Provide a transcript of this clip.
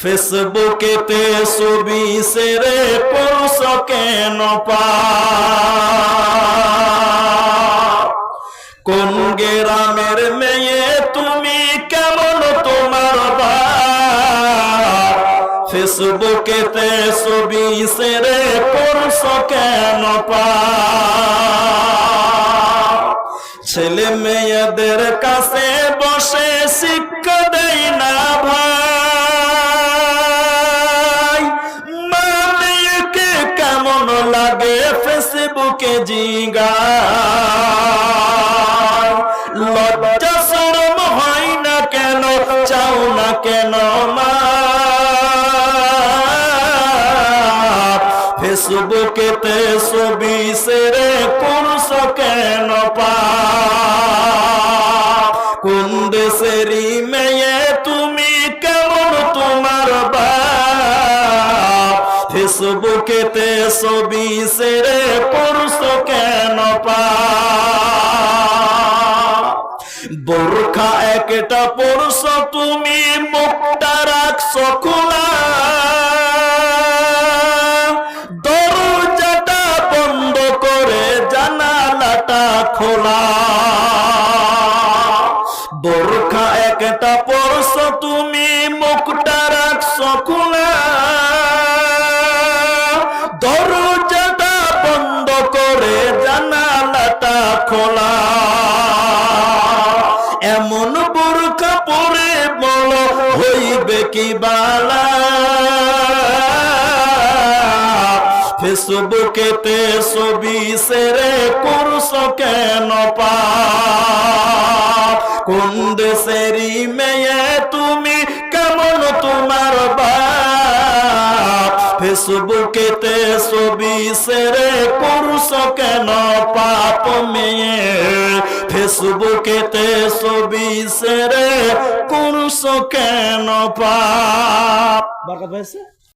ফেসবুকেতে ছবি সেরে করছ কেন কোন গ্রামের মেয়ে তুমি কেমন তোমার বা ফেসবুকেতে ছবি সেরে করছ কেন পা ছেলে মেয়েদের কাছে বসে শিক্ষা দেয় না। লাগে ফেসবুকে জিগা শরম হয় না কেন, চাও না কেন মা? ফেসবুকেতে ছবি সেরে করছ কেন পা? কোন দেশেরই মেয়ে তুমি ফেসবুকেতে ছবি সেরে করছ কেন পা? একটা তুমি মুখটা খোলা। দরজাটা বন্ধ করে জানালাটা খোলা। বোরখা একটা পরশ তুমি মুখটা রাখছ খোলা। জানালাটা খোলা। এমন বোরখা পরে বল হইবে কি বালা? ফেসবুকেতে ছবি সেরে করছ কেন পা? কোন দেশেরই মেয়ে ফেসবুকেতে ছবি সেরে করছ কেন পাপ মেয়ে? ফেসবুকেতে ছবি সেরে করছ কেন পাপ? বাকা পাইছে